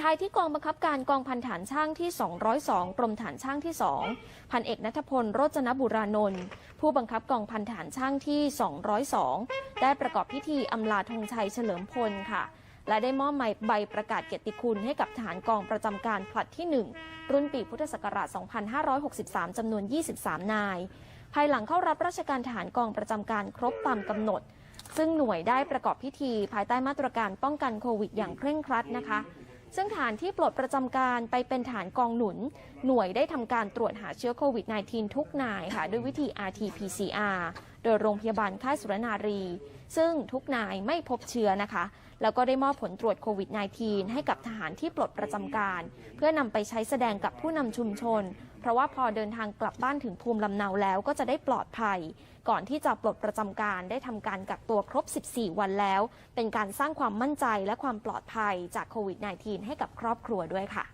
ท้ายที่กองบังคับการกองพันฐานช่างที่ 202 กรมฐานช่างที่ 2 พันเอกนัทพลโรจนบุรานนท์ผู้บังคับกองพันฐานช่างที่ 202 ได้ประกอบพิธีอำลาธงชัยเฉลิมพลค่ะ และได้มอบใบประกาศเกียรติคุณให้กับทหารกองประจำการผลัดที่ 1 รุ่นปีพุทธศักราช 2563 จำนวน 23 นาย ภายหลังเข้ารับราชการทหารกองประจำการครบตามกำหนด ซึ่งหน่วยได้ประกอบพิธีภายใต้มาตรการป้องกันโควิดอย่างเคร่งครัดนะคะ ซึ่งฐานที่ปลดประจำการไปเป็นฐานกองหนุน หน่วยได้ทำการตรวจหาเชื้อโควิด -19 ทุกนายค่ะ ด้วยวิธี RT-PCR โดยโรงพยาบาลค่ายสุรนารี ซึ่งทุกนายไม่พบเชื้อนะคะ แล้วก็ได้มอบผลตรวจโควิด -19 ให้กับทหารที่ปลดประจำการ เพื่อนำไปใช้แสดงกับผู้นำชุมชน เพราะว่าพอเดินทางกลับบ้านถึงภูมิลำเนาแล้วก็จะได้ปลอดภัย ก่อนที่จะปลดประจำการได้ทำการกักตัวครบ 14 วันแล้ว เป็นการสร้างความมั่นใจและความปลอดภัยจากโควิด -19 ให้กับครอบครัวด้วยค่ะ